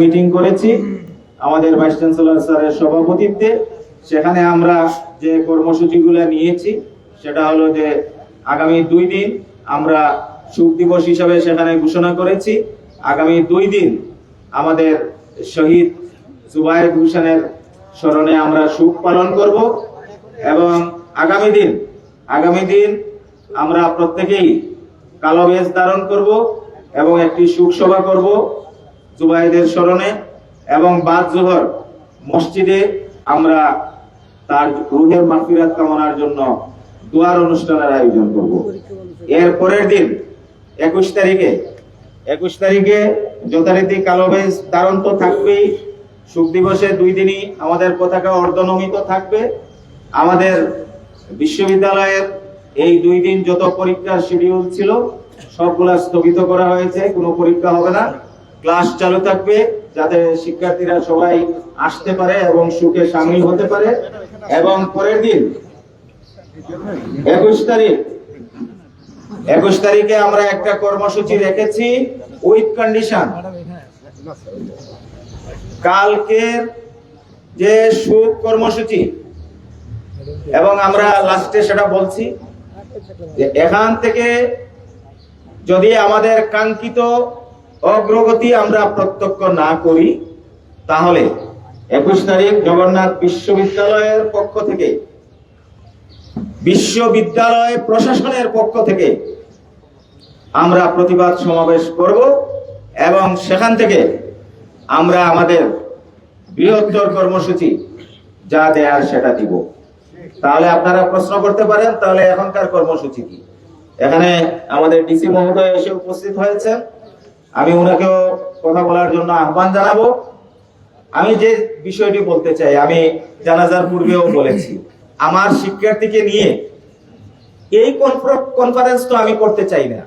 Meeting করেছি। আমাদের vice chancellor স্যারের সভাপতিত্বে। সেখানে আমরা যে কর্মসূচিগুলো নিয়েছি, সেটা হলো যে আগামী দুই দিন আমরা শোক দিবস হিসাবে সেখানে ঘোষণা করেছি। আগামী দুই দিন আমাদের শহীদ জুবায়ের হোসেনের স্মরণে আমরা শোক পালন করব এবং আগামী দিন আগামী দিন আমরা প্রত্যেকেই কালো বেশ ধারণ করব এবং একটি শোক সভা করব। জুবাইদের স্মরণে এবং বাদ জোহর মসজিদে আমরা তার রুহের মাফিরাত কামনার জন্য দোয়ার অনুষ্ঠানের আয়োজন করব। এর পরের দিন একুশ তারিখে একুশ তারিখে যথারীতি কালো বেশ ধারণ তো থাকবেই, সুখ দিবসে দুই দিনই আমাদের পতাকা অর্ধনমিত থাকবে। আমাদের বিশ্ববিদ্যালয়ের এই দুই দিন যত পরীক্ষার শিডিউল ছিল, সবগুলা স্থগিত করা হয়েছে, কোনো পরীক্ষা হবে না। ক্লাস চালু থাকবে, যাতে শিক্ষার্থীরা সবাই আসতে পারে এবং সুখে সামিল হতে পারে। এবং পরের দিন, একুশ তারিখ, একুশ তারিখে আমরা একটা কর্মসূচি রেখেছি, উইথ কন্ডিশন। কালকের যে সুখ কর্মসূচি, এবং আমরা লাস্টে সেটা বলছি, যে এখান থেকে যদি আমাদের কাঙ্ক্ষিত অগ্রগতি আমরা প্রত্যক্ষ না করি, তাহলে একুশ তারিখ জগন্নাথ বিশ্ববিদ্যালয়ের পক্ষ থেকে, বিশ্ববিদ্যালয় প্রশাসনের পক্ষ থেকে আমরা প্রতিবাদ সমাবেশ করব এবং সেখান থেকে আমরা আমাদের বৃহত্তর কর্মসূচি যা দেয়ার সেটা দিব। তাহলে আপনারা প্রশ্ন করতে পারেন, তাহলে এখনকার কর্মসূচি কি? এখানে আমাদের ডিসি মহোদয় এসে উপস্থিত হয়েছেন। আমি ওনাকেও কথা বলার জন্য আহ্বান জানাব। আমি যে বিষয়টি বলতে চাই, আমি জানাজার পূর্বেও বলেছি, আমার শিক্ষার্থীকে নিয়ে এই কনফারেন্স তো আমি করতে চাই না।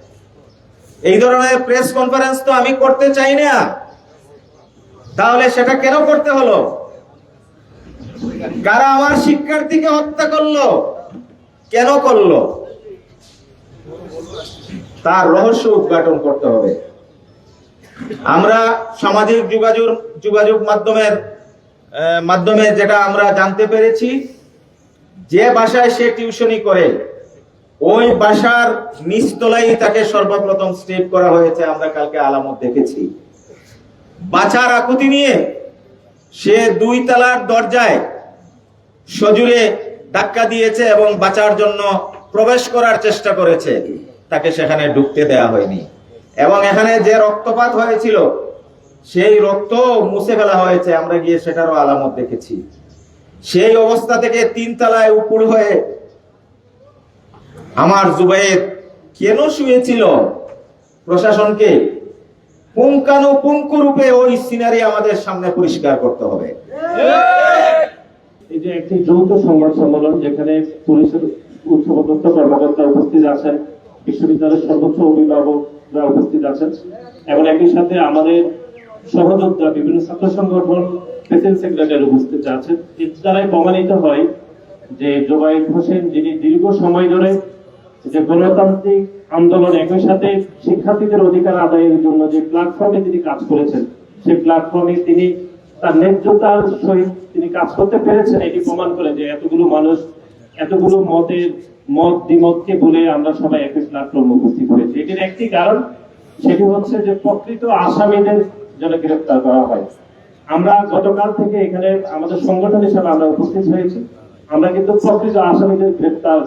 এই ধরনের প্রেস কনফারেন্স তো আমি করতে চাই না। তাহলে সেটা কেন করতে হলো? কারা আমার শিক্ষার্থীকে হত্যা করল? কেন করল? তার রহস্য উদ্ঘাটন করতে হবে। আমরা সামাজিক যোগাযোগ যোগাযোগ মাধ্যমের মাধ্যমে যেটা আমরা জানতে পেরেছি, যে বাসায় সে টিউশনি করে, ওই বাসার নিচতলাই তাকে সর্বপ্রথম স্টেপ করা হয়েছে, আমরা কালকে আলামত দেখেছি। বাছার আকুতি নিয়ে সে দুই তলার দরজায় সজুরে ধাক্কা দিয়েছে এবং বাঁচার জন্য প্রবেশ করার চেষ্টা করেছে, তাকে সেখানে ঢুকতে দেয়া হয়নি। এবং এখানে যে রক্তপাত হয়েছিল, সেই রক্ত মুছে ফেলা হয়েছে। আমরা গিয়ে সেটারও আলামত দেখেছি। সেই অবস্থা থেকে তিন তলায় উপর হয়ে আমার জুবাইর কেন শুয়েছিল? প্রশাসনকে পুঙ্খানুপুঙ্খ রূপে ওই সিনারি আমাদের সামনে পরিষ্কার করতে হবে। এই যে একটি যৌথ সংবাদ সম্মেলন যেখানে পুলিশের উচ্চপদস্থ কর্মকর্তা উপস্থিত আছেন, বিশ্ববিদ্যালয়ের সর্বোচ্চ অভিভাবকরা উপস্থিত আছেন এবং একই সাথে আমাদের সহযোদ্ধা, বিভিন্ন ছাত্র সংগঠন, প্রেসিডেন্ট সেক্রেটারি উপস্থিত আছেন। এর দ্বারাই প্রমাণিত হয় যে জোবাইদ হোসেন, যিনি দীর্ঘ সময় ধরে যে গণতান্ত্রিক আন্দোলন একই সাথে শিক্ষার্থীদের অধিকার আদায়ের জন্য যে প্ল্যাটফর্মে তিনি কাজ করেছেন, সেই প্ল্যাটফর্মে তিনি তার ন্যায্যতার সহিত তিনি কাজ করতে পেরেছেন। এটি প্রমাণ করে যে এতগুলো মানুষ, এতগুলো মতের মত দ্বিমতকে বলে আমরা সবাই একই প্ল্যাটফর্মে উপস্থিত হয়েছি। এটির একটি কারণ, সেটি হচ্ছে যে প্রকৃত আসামিদের যেন গ্রেফতার করা হয়। আমরা গতকাল থেকে এখানে আমাদের সংগঠন হিসাবে আমরা উপস্থিত হয়েছি। আমরা কিন্তু প্রকৃত আসামিদের গ্রেফতার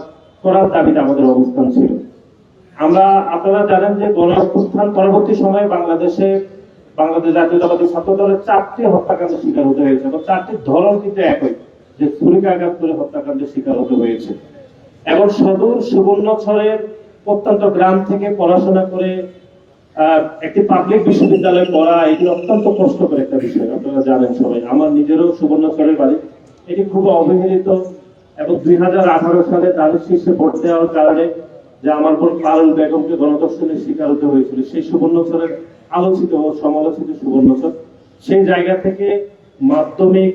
করার দাবিতে আমাদের অবস্থান ছিল। আমরা, আপনারা জানেন যে গণ পরবর্তী সময়ে বাংলাদেশে বাংলাদেশ জাতীয়তাবাদী ছাত্র দলের চারটি হত্যাকাণ্ডের শিকার হতে হয়েছে এবং চারটির ধরন কিন্তু একই, যে ছুরিকাঘাত করে হত্যাকাণ্ডের শিকার হতে হয়েছে। এবং সদূর সুবর্ণছড়ের প্রত্যন্ত গ্রাম থেকে পড়াশোনা করে একটি পাবলিক বিশ্ববিদ্যালয়ে পড়া এটি অত্যন্ত কষ্টকর একটা বিষয়, আপনারা জানেন সবাই। আমার নিজেরও সুবর্ণচরের বাড়ি। এটি খুব অবহেলিত এবং দুই হাজার আঠারো সালে তাদের শীর্ষে ভোট দেওয়ার কারণে যে আমার বোন পারুল বেগমকে গণধর্ষণের শিকার হতে হয়েছিল, সেই সুবর্ণচরের আলোচিত ও সমালোচিত সুবর্ণচর সেই জায়গা থেকে মাধ্যমিক,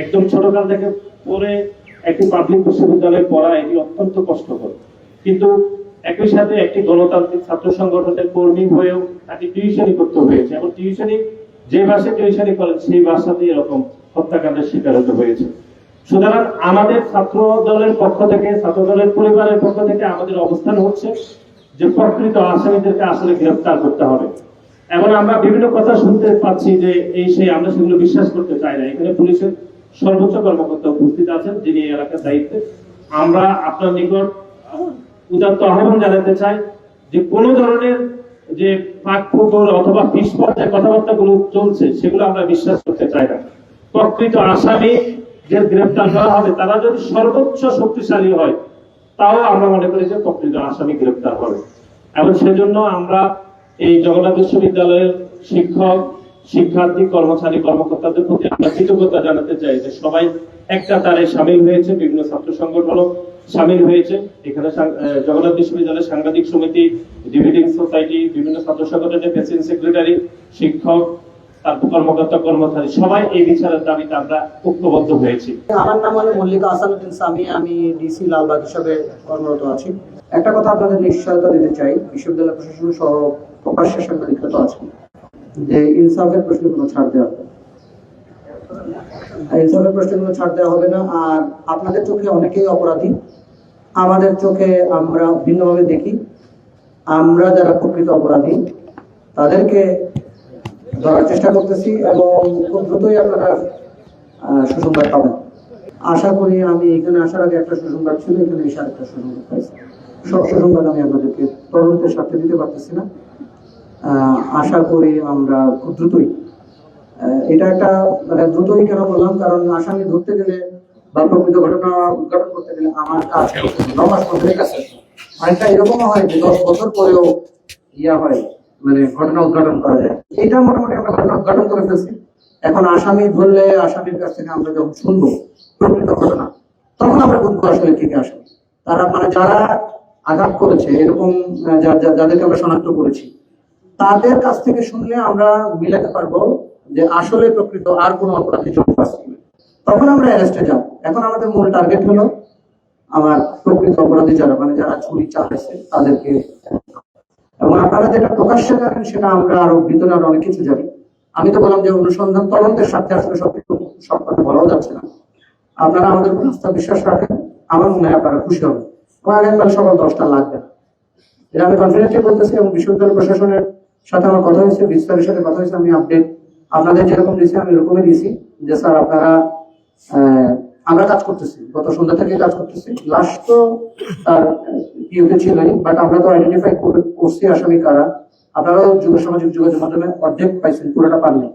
একদম ছোটকাল থেকে পড়ে একটি পাবলিক বিশ্ববিদ্যালয়ে পড়া এটি অত্যন্ত কষ্টকর। কিন্তু একই সাথে একটি গণতান্ত্রিক ছাত্র সংগঠনের কর্মী হয়েও তাকে টিউশনি করতে হয়েছে। এবং টিউশনি যে বাসে টিউশনি করেন, সেই বাসাতেই এরকম হত্যাকাণ্ডের শিকার হতে হয়েছে। সুতরাং আমাদের ছাত্র দলের পক্ষ থেকে, ছাত্র দলের পরিবারের পক্ষ থেকে আমাদের অবস্থান হচ্ছে যে প্রকৃত আসামিদেরকে আসলে গ্রেফতার করতে হবে। এবং আমরা বিভিন্ন কথা শুনতে পাচ্ছি যে এই সেই আমরা সেগুলো বিশ্বাস করতে চাই না। এখানে পুলিশের সর্বোচ্চ কর্মকর্তা উপস্থিত আছেন, যিনি এলাকার দায়িত্বে। আমরা আপনার নিকট উদাত্ত আহ্বান জানাতে চাই যে কোনো ধরনের যে ফাঁক ফুকর অথবা পিসপর যে কথাবার্তা গুলো চলছে, সেগুলো আমরা বিশ্বাস করতে চাই না। প্রকৃত আসামি যে গ্রেফতার করা হবে, তারা যদি সর্বোচ্চ শক্তিশালী হয়, তাও আমরা মনে করি যে প্রকৃত আসামি গ্রেফতার হবে। এবং সেজন্য আমরা এই জগন্নাথ বিশ্ববিদ্যালয়ের শিক্ষক শিক্ষার্থী, কর্মচারী, কর্মকর্তাদের প্রতি আমরা কৃতজ্ঞতা জানাতে চাই যে সবাই একটা তারে সামিল হয়েছে, বিভিন্ন ছাত্র সংগঠনও সামিল হয়েছে। এখানে জগন্নাথ বিশ্ববিদ্যালয়ের সাংবাদিক সমিতি, ডিভিডিং সোসাইটি, বিভিন্ন ছাত্র সংগঠনের প্রেসিডেন্ট সেক্রেটারি, শিক্ষক কর্মকর্তা, কর্মচারী, সবাই এই বিচারের দাবিতে আমরা ঐক্যবদ্ধ হয়েছি। আমার নাম হলো মল্লিকা আসানুদ্দিন আমি ডিসি লালবাগ হিসাবে কর্মরত আছি। একটা কথা আপনাদের নিশ্চয়তা দিতে চাই, বিশ্ববিদ্যালয় প্রশাসন সহ প্রকাশ্যে সাংবাদিকতা আছে যে ইনসাফের প্রশ্নে কোনো ছাড় দেওয়া ইনসাফের প্রশ্নে কোনো ছাড় দেওয়া হবে না, আর আপনাদের চোখে অনেকেই অপরাধী। আমাদের চোখে আমরা ভিন্নভাবে দেখি। আমরা যারা প্রকৃত অপরাধী, তাদেরকে ধরার চেষ্টা করতেছি এবং খুব দ্রুতই আপনারা সুসংবাদ পাবেন। আশা করি আমি এখানে আসার আগে একটা সুসংবাদ ছিল, এখানে এসে একটা সুসংবাদ পাইছি। সব সুসংবাদ আমি আপনাদেরকে তদন্তের স্বার্থে দিতে পারতেছি না। আশা করি আমরা খুব দ্রুতই এটা একটা মানে দ্রুতই কেন বললাম? কারণ আসামি ধরতে গেলে বা প্রকৃত ঘটনা উদ্ঘাটন করতে গেলে আমার কাজ ন মাস কাছে। অনেকটা এরকমও হয় যে দশ বছর পরেও ইয়া হয় মানে ঘটনা উদ্ঘাটন করা যায়। এটা মোটামুটি আমরা ঘটনা উদ্ঘাটন করে ফেলছি। এখন আসামি ধরলে আসামির কাছ থেকে আমরা যখন শুনব প্রকৃত ঘটনা, তখন আমরা বুঝব আসলে কি কি আসামি। তারা মানে যারা আঘাত করেছে, এরকম যাদেরকে আমরা শনাক্ত করেছি তাদের কাছ থেকে শুনলে আমরা মিলাতে পারব যে আসলে প্রকৃত আর কোনো অপরাধী আছে তখন আমরা অ্যারেস্টে যাব। এখন আমাদের মূল টার্গেট হলো আমার প্রকৃত অপরাধী যারা মানে যারা চুরি চালাইছে, তাদেরকে এবং আপনারা যেটা প্রকাশ্যে জানেন, সেটা আমরা আরও ভিতরে আরও অনেক কিছু জানি। আমি তো বললাম যে অনুসন্ধান তদন্তের সাথে আসলে সব কিছু সব কথা বলাও যাচ্ছে না। আপনারা আমাদের উপর আস্থা বিশ্বাস রাখেন। আমার মনে হয় আপনারা খুশি হবেন। আগামীকাল সকাল দশটা লাগবে না। এটা আমি কনফিডেন্টলি বলতেছি এবং বিশ্ববিদ্যালয় প্রশাসনের সাথে আমার কথা হয়েছে, বিস্তারের সাথে কথা হয়েছে, আমি আপডেট আপনাদের যেরকম দিয়েছি, আমি এরকমই দিয়েছি যে স্যার আপনারা আমরা কাজ করতেছি। গত সন্ধ্যা থেকে কাজ করতেছি। লাস্ট তো তার পিওকে ছিলই বাট আমরা তো আইডেন্টিফাই করছি আসামি কারা আপনারাও যুব সামাজিক যোগাযোগ মাধ্যমে অর্ধেক পাইছেন, পুরোটা পাননি।